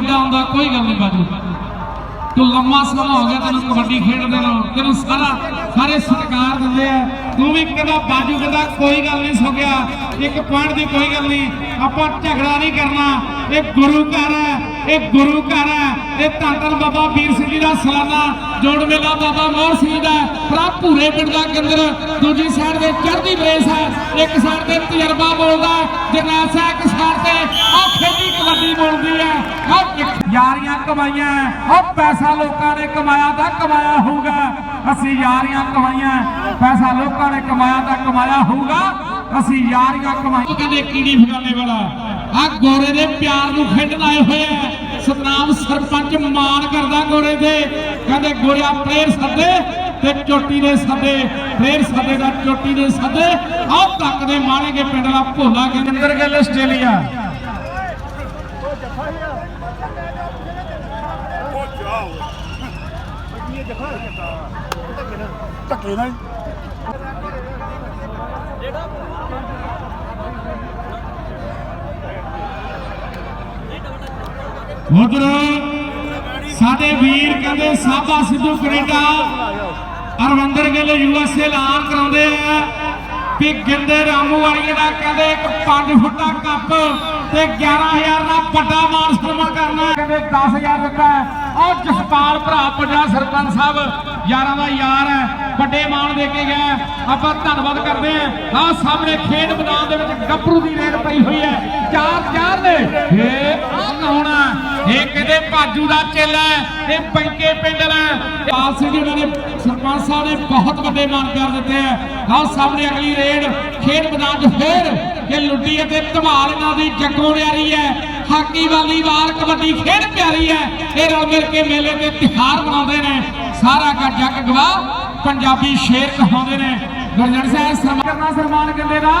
Speaker 2: ਵੱਡਾ ਹੁੰਦਾ, ਕੋਈ ਗੱਲ ਨਹੀਂ ਬਾਜੂ। ਤੂੰ ਲੰਮਾ ਸਮਾਂ ਹੋ ਗਿਆ ਤੈਨੂੰ ਕਬੱਡੀ ਖੇਡਦੇ ਨੂੰ। ਤੈਨੂੰ ਸਾਰਾ ਸਾਰੇ ਸਤਿਕਾਰ ਦਿੰਦੇ ਆ। ਤੂੰ ਵੀ ਕਹਿੰਦਾ ਬਾਜੂ ਕਹਿੰਦਾ ਕੋਈ ਗੱਲ ਨਹੀਂ ਸੁਗਿਆ ਇੱਕ ਪੁਆਇੰਟ ਦੀ ਕੋਈ ਗੱਲ ਨਹੀਂ। ਆਪਾਂ ਝਗੜਾ ਨਹੀਂ ਕਰਨਾ। ਇਹ ਗੁਰੂ ਘਰ ਹੈ। ਇਹ ਗੁਰੂ ਘਰ ਹੈ। ਇਹ ਧੰਨ ਬਾਬਾ ਵੀਰ ਸਿੰਘ ਜੀ ਦਾ ਸਲਾਨਾ ਜੋੜ ਮੇਲਾ ਬਾਬਾ ਮੋਹਰ ਸਿੰਘ ਦਾ ਭਰਾ ਭੂਰੇ ਪਿੰਡ ਦਾ ਕੇਂਦਰ ਦੂਜੀ ਸਾਈਡ ਤੇ ਚੜ੍ਹਦੀ ਬਰੇਸ ਹੈ। ਇੱਕ ਸਾਈਡ ਤੇ ਤਜਰਬਾ ਬੋਲਦਾ ਜਰਨੈਲ ਸਿੰਘ ਇੱਕ ਸਾਈਡ ਤੇ ਆ ਖੇਡੀ ਕਬੱਡੀ ਬੋਲਦੀ ਹੈ। ਆਹ
Speaker 1: ਯਾਰੀਆਂ ਕਮਾਈਆਂ ਉਹ ਪੈਸਾ ਲੋਕਾਂ ਨੇ ਕਮਾਇਆ ਤਾਂ ਕਮਾਇਆ ਹੋਊਗਾ। ਅਸੀਂ ਯਾਰੀਆਂ ਕਮਾਈਆਂ ਪੈਸਾ ਲੋਕਾਂ ਨੇ ਕਮਾਇਆ ਤਾਂ ਕਮਾਇਆ ਹੋਊਗਾ। ਅਸੀਂ ਯਾਰੀਆਂ ਕਮਾਈਆਂ।
Speaker 2: ਉਹ ਕਹਿੰਦੇ ਕੀੜੀ ਫਗਾਨੇ ਵਾਲਾ? ਆ ਗੋਰੇ ਦੇ ਪਿਆਰ ਨੂੰ ਖੇਡਣ ਆਏ ਹੋਏ ਆ ਸਤਨਾਮ ਸਰਪੰਚ ਮਾਣ ਕਰਦਾ ਗੋਰੇ ਦੇ। ਕਹਿੰਦੇ ਗੋਰਿਆ ਪਲੇਅਰ ਸੱਦੇ ਤੇ ਚੋਟੀ ਦੇ ਸੱਦੇ ਪਲੇਅਰ ਸੱਦੇ ਦਾ ਚੋਟੀ ਦੇ ਸੱਦੇ। ਆਹ ਤੱਕ ਦੇ ਮਾਣੇਗੇ ਪਿੰਡ ਦਾ ਭੋਲਾ ਕਹਿੰਦੇ।
Speaker 1: ਗਿੱਲ ਆਸਟ੍ਰੇਲੀਆ।
Speaker 3: ਧੱਕੇ ਨਾਲ
Speaker 2: ਉਧਰ ਸਾਡੇ ਵੀਰ ਕਹਿੰਦੇ ਸਾਬਾ ਸਿੱਧੂ ਕੈਨੇਡਾ ਅਰਵਿੰਦਰ ਗਿੱਲ ਯੂਐਸਏ ਐਲਾਨ ਕਰਾਉਂਦੇ ਆ ਵੀ ਗਿੰਦੇ ਰਾਮੂ ਵਾਲੀਏ ਦਾ ਕਹਿੰਦੇ ਇੱਕ 5 ਫੁੱਟਾ ਕੱਪ ਤੇ 11000 ਦਾ ਵੱਡਾ ਮਾਨ ਸਨਮਾਨ ਕਰਨਾ
Speaker 1: ਕਹਿੰਦੇ 10000 ਦਿੱਤਾ ਹੈ। ਉਹ ਜਸਪਾਲ ਭਰਾ ਪੰਜਾਬ ਸਰਪੰਚ ਸਾਹਿਬ, ਯਾਰਾਂ ਦਾ ਯਾਰ ਹੈ ਵੱਡੇ ਮਾਣ ਦੇ ਕੇ ਗਿਆ। ਆਪਾਂ ਧੰਨਵਾਦ ਕਰਦੇ ਹਾਂ। ਆਹ ਸਾਹਮਣੇ ਖੇਡ ਮੈਦਾਨ ਦੇ ਵਿੱਚ ਗੱਭਰੂ ਦੀ ਰੇਡ ਪਈ ਹੋਈ ਹੈ। ਚਾਰ ਚਾਰ ਨੇ। ਇਹ ਆਹ ਕੌਣ ਇਹ ਕਹਿੰਦੇ ਭਾਜੂ ਦਾ ਚੇਲਾ ਹੈ? ਇਹ ਪੰਕੇ ਪਿੰਡ ਦਾ।
Speaker 2: ਪਾਲ ਸਿੰਘ ਜੀ ਨੇ, ਸਰਪੰਚ ਸਾਹਿਬ ਨੇ ਬਹੁਤ ਵੱਡੇ ਮਾਨ ਕਰ ਦਿੱਤੇ ਆ ਆਹ ਸਾਹਮਣੇ ਅਗਲੀ ਰੇਡ ਖੇਡ ਮੈਦਾਨ 'ਚ ਫੇਰ ਕਿ ਲੁੱਡੀ ਅਤੇ ਧਮਾਲ ਇਹਨਾਂ ਦੀ ਜੱਗੋਂ ਨਿਆਰੀ ਹੈ। ਹਾਕੀ ਵਾਲੀਬਾਲ ਕਬੱਡੀ ਖੇਡ ਪਿਆਰੀ ਹੈ। ਇਹ ਰਲ ਮਿਲ ਕੇ ਮੇਲੇ ਤੇ ਤਿਹਾਰ ਮਨਾਉਂਦੇ ਨੇ। ਸਾਰਾ ਕਾ ਜੱਗ ਗਵਾ ਪੰਜਾਬੀ ਸ਼ੇਰ ਕਹਾਉਂਦੇ ਨੇ। ਗੁਰਜਨ ਸਾਹਿਬ ਸਰਮਾ
Speaker 1: ਕਰਨਾ ਸਨਮਾਨ ਕਹਿੰਦੇ ਦਾ?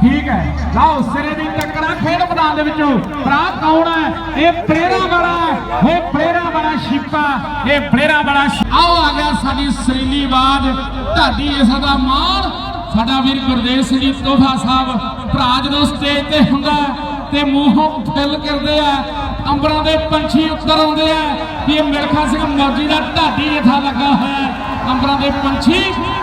Speaker 1: ਠੀਕ ਹੈ। ਲਓ, ਸਿਰੇ ਦੀ ਟੱਕਰਾਂ ਖੇਡ ਮੈਦਾਨ ਦੇ ਵਿੱਚੋਂ। ਭਰਾ, ਕੌਣ ਹੈ? ਇਹ ਪਲੇਰਾ ਵਾਲਾ ਹੈ। ਇਹ ਪਲੇਰਾ ਵਾਲਾ ਸ਼ਿਪਾ। ਇਹ ਪਲੇਰਾ ਵਾਲਾ
Speaker 2: ਆਓ, ਆ ਗਿਆ ਸਾਡੀ ਸਰੀਲੀ ਬਾਜ ਢਾਡੀ ਇਸ ਦਾ ਮਾਣ। ਸਾਡਾ ਵੀਰ ਗੁਰਦੇਵ ਸਿੰਘ ਜੀ, ਤੋਹਫਾ ਸਾਹਿਬ। ਭਰਾ ਜਦੋਂ ਸਟੇਜ ਤੇ ਹੁੰਦਾ ਤੇ ਮੂੰਹੋਂ ਫਿਲ ਕਰਦੇ ਆ ਅੰਬਰਾਂ ਦੇ ਪੰਛੀ ਉੱਤਰ ਆਉਂਦੇ ਆ ਕਿ ਇਹ ਮਿਲਖਾ ਸਿੰਘ ਮੌਜੀ ਦਾ ਢਾਡੀ ਜਥਾ ਲੱਗਾ ਹੋਇਆ ਅੰਬਰਾਂ ਦੇ ਪੰਛੀ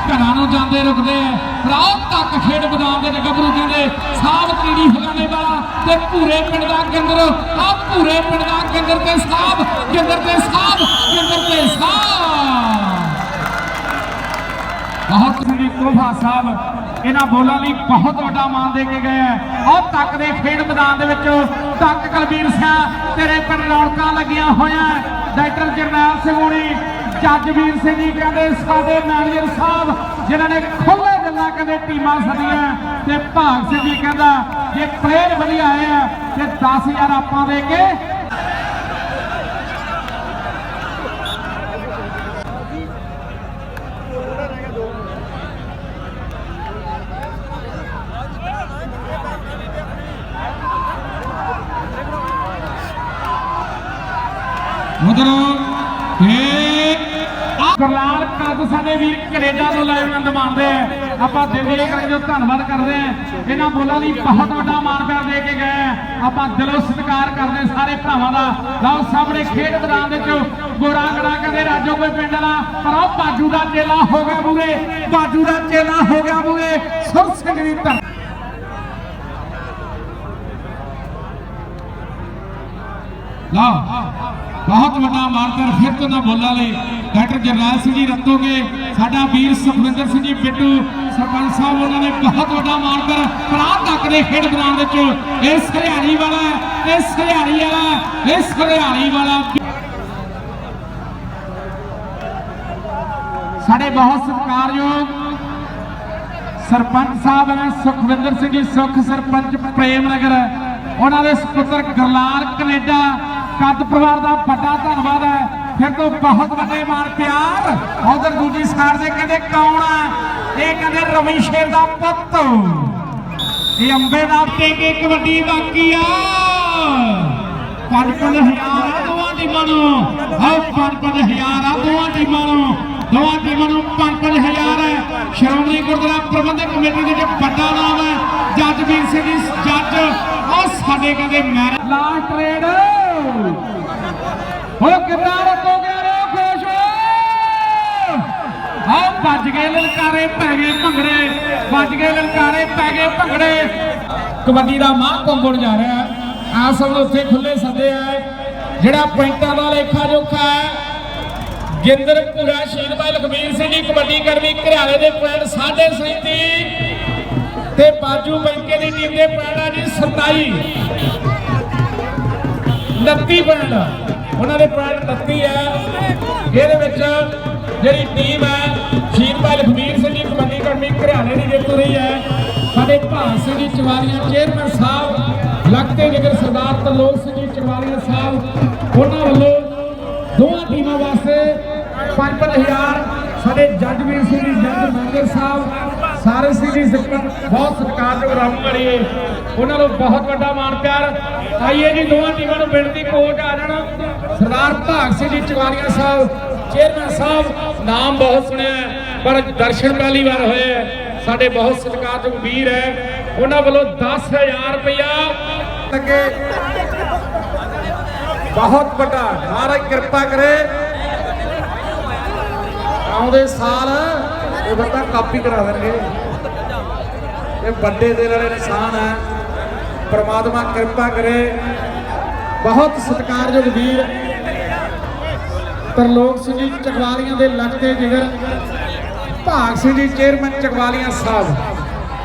Speaker 2: ਘਰਾਂ ਨੂੰ ਜਾਂਦੇ ਰੁਕਦੇ ਆ। ਰਾਤ ਤੱਕ ਖੇਡ ਮੈਦਾਨ ਦੇ ਗੱਭਰੂ ਕਹਿੰਦੇ ਸਾਬ ਕੀੜੀ ਫਲਾਣੇ ਵਾਲਾ ਤੇ ਭੂਰੇ ਪਿੰਡ ਦਾ ਗੰਦਰ ਆ ਭੂਰੇ ਪਿੰਡ ਦਾ ਗੰਦਰ ਤੇ ਸਾਬ ਗੰਦਰ ਤੇ ਸਾਬ ਗੰਦਰ ਤੇ ਸਾਬ
Speaker 1: ਬਹੁਤ ਸਿੰਘ ਜੀ ਸਾਹਿਬ ਇਹਨਾਂ ਬੋਲਾਂ ਲਈ ਬਹੁਤ ਵੱਡਾ ਮਾਨ ਦੇ ਕੇ ਗਏ ਹੈ। ਉਹ ਤੱਕ ਦੇ ਖੇਡ ਮੈਦਾਨ ਦੇ ਵਿੱਚ ਤੱਕ ਕੁਲਬੀਰ ਸਿੰਘ ਤੇਰੇ ਪਰ ਰੌਣਕਾਂ ਲੱਗੀਆਂ ਹੋਈਆਂ ਡਾਕਟਰ ਜਰਨੈਲ ਸਿੰਘ ਹੋਣੀ ਜੱਜ ਸਿੰਘ ਜੀ ਕਹਿੰਦੇ ਸਾਡੇ ਮੈਨੇਜਰ ਸਾਹਿਬ, ਜਿਨ੍ਹਾਂ ਨੇ ਖੁੱਲੇ ਗੱਲਾਂ ਕਹਿੰਦੇ ਟੀਮਾਂ ਸਦੀਆਂ ਤੇ ਭਾਗ ਸਿੰਘ ਜੀ ਕਹਿੰਦਾ, ਜੇ ਪਲੇਅਰ ਵਧੀਆ ਆਏ ਆ ਤੇ 10000 ਆਪਾਂ ਦੇ ਕੇ
Speaker 2: ਉਧਰ ਇਹ
Speaker 1: ਗੁਰਲਾਲ ਕਾਦੂ ਸਾਡੇ ਵੀਰ ਕੈਨੇਡਾ ਤੋਂ ਲਾਈਵ ਆਨੰਦ ਮਾਣਦੇ ਆ। ਆਪਾਂ ਦਿਲ ਦੇ ਕਰਕੇ ਜੋ ਧੰਨਵਾਦ ਕਰਦੇ ਆ। ਇਹਨਾਂ ਬੋਲਾਂ ਲਈ ਬਹੁਤ ਵੱਡਾ ਮਾਣ ਪਿਆਰ ਦੇ ਕੇ ਗਏ ਆਪਾਂ ਦਿਲੋਂ ਸਤਿਕਾਰ ਕਰਦੇ ਸਾਰੇ ਭਰਾਵਾਂ ਦਾ। ਲਓ ਸਾਹਮਣੇ ਖੇਡ ਮੈਦਾਨ ਵਿੱਚ ਗੋਰਾ ਗੜਾ ਕਹਿੰਦੇ ਰਾਜੋ ਕੋਈ ਪਿੰਡ ਵਾਲਾ। ਪਰ ਉਹ ਬਾਜੂ ਦਾ ਚੇਲਾ ਹੋ ਗਿਆ ਬੂਏ ਬਾਜੂ ਦਾ ਚੇਲਾ ਹੋ ਗਿਆ ਬੂਏ ਸੁਰ ਸਿੰਘ ਦੀ ਧਰ
Speaker 2: ਲਓ। ਬਹੁਤ ਵੱਡਾ ਮਾਰਦਰ ਫਿਰ ਤੋਂ ਦਾ ਬੋਲਾ ਲਈ। ਡਾਕਟਰ ਜਰਨੈਲ ਸਿੰਘ ਜੀ ਰੱਤੋਗੇ। ਸਾਡਾ ਵੀਰ ਸੁਖਵਿੰਦਰ ਸਿੰਘ ਜੀ ਬਿੱਟੂ ਸਰਪੰਚ ਸਾਹਿਬ, ਉਹਨਾਂ ਨੇ ਬਹੁਤ ਵੱਡਾ ਮਾਰਦਰ ਪ੍ਰਾਂਤ ਤੱਕ ਦੇ ਖੇਡ ਗਰਾਊਂਡ ਵਿੱਚ। ਇਸ ਹਰਿਆਣੀ ਵਾਲਾ, ਇਸ ਹਰਿਆਣੀ ਵਾਲਾ, ਇਸ ਹਰਿਆਣੀ ਵਾਲਾ।
Speaker 1: ਸਾਡੇ ਬਹੁਤ ਸਤਿਕਾਰਯੋਗ ਸਰਪੰਚ ਸਾਹਿਬ ਨੇ ਸੁਖਵਿੰਦਰ ਸਿੰਘ ਜੀ, ਸੁਖ ਸਰਪੰਚ ਪ੍ਰੇਮ ਨਗਰ। ਉਹਨਾਂ ਦੇ ਸਪੁੱਤਰ ਗਰਲਾਲ ਕੈਨੇਡਾ ਕੱਦ ਪਰਿਵਾਰ ਦਾ ਵੱਡਾ ਧੰਨਵਾਦ ਹੈ। ਫਿਰ ਤੋਂ ਬਹੁਤ ਵੱਡੇ ਮਾਣ, ਪਿਆਰ। ਉਧਰ ਦੂਜੀ ਸਾਈਡ ਦੇ ਕਹਿੰਦੇ ਕੌਣ ਆ ਇਹ ਕਹਿੰਦੇ ਰਵੀ ਸ਼ੇਰ ਦਾ ਪੁੱਤ। ਇਹ ਅੰਬੇ ਦਾ ਟੇਕ ਇੱਕ ਬਾਕੀ ਆ। ਪੰਜ ਪੰਜ ਹਜ਼ਾਰ ਆ ਦੋਵਾਂ ਟੀਮਾਂ ਨੂੰ ਆਹ ਪੰਜ ਪੰਜ ਹਜ਼ਾਰ ਆ ਦੋਵਾਂ ਟੀਮਾਂ ਨੂੰ ਦੋਵਾਂ ਟੀਮਾਂ ਨੂੰ ਪੰਜ ਪੰਜ ਹਜ਼ਾਰ ਹੈ। ਸ਼੍ਰੋਮਣੀ ਗੁਰਦੁਆਰਾ ਪ੍ਰਬੰਧਕ ਕਮੇਟੀ ਦੇ ਵਿੱਚ ਵੱਡਾ ਨਾਮ ਹੈ। ਜੱਜ ਵੀਰ ਸਿੰਘ ਜੱਜ। ਉਹ ਸਾਡੇ ਕਹਿੰਦੇ ਮੈਰਿਜ ਲਾਸਟ ਟ੍ਰੇਡ ਹੋ ਕਿੰਨਾ ਰੱਖੋ ਗਿਆ ਰੇ ਖੁਸ਼ ਹੋ। ਆਹ ਵੱਜ ਗਏ ਲਲਕਾਰੇ, ਪੈ ਗਏ ਭੰਗੜੇ। ਵੱਜ ਗਏ ਲਲਕਾਰੇ, ਪੈ ਗਏ ਭੰਗੜੇ।
Speaker 2: ਕਬੱਡੀ ਦਾ ਮਾਂ ਕੰਬਣ ਜਾ ਰਿਹਾ ਆ ਸਭ ਉੱਥੇ ਖੁੱਲੇ ਸੱਦੇ ਆ। ਜਿਹੜਾ ਪੁਆਇੰਟਾਂ ਦਾ ਲੇਖਾ ਜੋਖਾ ਹੈ, ਗਿੰਦਰ ਸ਼ਹੀਦ ਭਾਈ ਲਖਬੀਰ ਸਿੰਘ ਜੀ, ਕਬੱਡੀ ਅਕੈਡਮੀ, ਘਰਿਆਲੇ ਦੇ ਪੁਆਇੰਟ 37 ਤੇ ਬਾਜੂ ਬੈਂਕੇ ਦੀ ਟੀਮ ਦੇ ਪੁਆਇੰਟ ਆ ਜੀ 27 29 ਪੁਆਇੰਟ ਉਹਨਾਂ ਦੇ ਪੁਆਇੰਟ 29 ਹੈ ਇਹਦੇ ਵਿੱਚ ਜਿਹੜੀ ਟੀਮ ਹੈ ਸ਼ਹੀਦ ਭਾਈ ਲਖਬੀਰ ਸਿੰਘ ਜੀ, ਕਬੱਡੀ ਅਕੈਡਮੀ ਘਰਿਆਣੇ ਦੀ ਜੇਤੂ ਰਹੀ ਹੈ ਸਾਡੇ ਭਾਨ ਸਿੰਘ ਜੀ ਚਵਾਰੀਆਂ ਚੇਅਰਮੈਨ ਸਾਹਿਬ ਲਖਤੇ ਜਿਗਰ ਸਰਦਾਰ ਤਲੋਕ ਸਿੰਘ ਜੀ ਚਵਾਰੀਆਂ ਸਾਹਿਬ, ਉਹਨਾਂ ਵੱਲੋਂ ਦੋਵਾਂ ਟੀਮਾਂ ਵਾਸਤੇ 5-5000 ਸਾਡੇ ਜੱਜ ਵੀਰ ਸਿੰਘ ਜੀ, ਜੱਜ ਮੈਨੇਜਰ ਸਾਹਿਬ ਸਾਰੇ ਸਿੰਘ ਬਹੁਤ ਸਤਿਕਾਰਯੋਗ ਰਾਮ ਕਰੀਏ ਉਹਨਾਂ ਨੂੰ ਬਹੁਤ ਵੱਡਾ ਮਾਣ ਪਿਆਰ। ਆਈਏ ਜੀ, ਦੋਵਾਂ ਟੀਮਾਂ ਨੂੰ ਬੇਨਤੀ ਕੋਚ ਆ ਜਾਣਾ। ਸਰਦਾਰ ਭਾਗ ਸਿੰਘ ਜੀ, ਚਵਾਰੀਆਂ ਸਾਹਿਬ, ਚੇਅਰਮੈਨ ਸਾਹਿਬ, ਨਾਮ ਬਹੁਤ ਸੁਣਿਆ ਪਰ ਦਰਸ਼ਨ ਪਹਿਲੀ ਵਾਰ ਹੋਏ ਸਾਡੇ ਬਹੁਤ ਸਤਿਕਾਰਯੋਗ ਵੀਰ ਹੈ। ਉਹਨਾਂ ਵੱਲੋਂ 10000 ਰੁਪਇਆ
Speaker 1: ਲੱਗੇ। ਬਹੁਤ ਵੱਡਾ। ਮਹਾਰਾਜ ਕਿਰਪਾ ਕਰੇ। ਆਉਂਦੇ ਸਾਲ ਇਹ ਬੰਦਾ ਕਾਪੀ ਕਰਾ ਦੇਣਗੇ। ਇਹ ਵੱਡੇ ਦਿਲ ਵਾਲੇ ਇਨਸਾਨ ਹੈ। ਪ੍ਰਮਾਤਮਾ ਕਿਰਪਾ ਕਰੇ। ਬਹੁਤ ਸਤਿਕਾਰਯੋਗ ਵੀਰ। ਤਰਲੋਕ ਸਿੰਘ ਜੀ, ਚਕਵਾਲੀਆਂ ਦੇ ਲੱਗਦੇ ਜਿਗਰ। ਭਾਗ ਸਿੰਘ ਜੀ, ਚੇਅਰਮੈਨ ਚਕਵਾਲੀਆਂ ਸਾਹਿਬ।